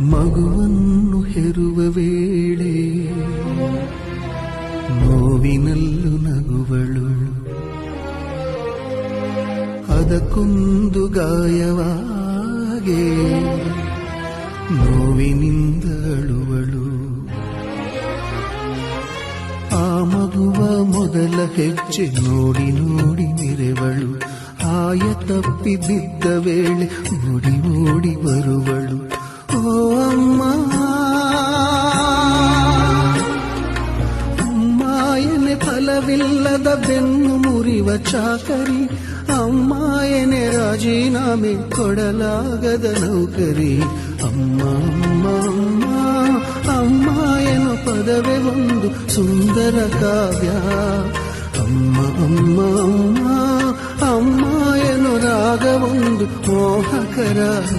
ಮಗುವನ್ನು ಹೆರುವ ವೇಳೆ ನೋವಿನಲ್ಲೂ ನಗುವಳು. ಅದಕ್ಕೊಂದು ಗಾಯವಾಗೆ ನೋವಿನಿಂದ ಅಳುವಳು ಆ ಮಗುವ ಮೊದಲ ಹೆಜ್ಜೆ ನೋಡಿ ನೋಡಿ ಮೆರೆವಳು ಆಯ ತಪ್ಪಿ ಬಿದ್ದ ವೇಳೆ ಓಡಿ ಓಡಿ ಬರುವಳು ಫಲವಿಲ್ಲದ ಬೆನ್ನು ಮುರಿವ ಚಾಕರಿ ಅಮ್ಮಾಯನೆ ರಾಜೀನಾಮೆ ಕೊಡಲಾಗದ ನೌಕರಿ ಅಮ್ಮ ಅಮ್ಮ ಅಮ್ಮ ಅಮ್ಮ ಎನ್ನುವ ಪದವೇ ಒಂದು ಸುಂದರ ಕಾವ್ಯ ಅಮ್ಮ ಅಮ್ಮ ಅಮ್ಮ ಅಮ್ಮ ಎನ್ನು ರಾಗ ಒಂದು ಮೋಹಕರಾಗ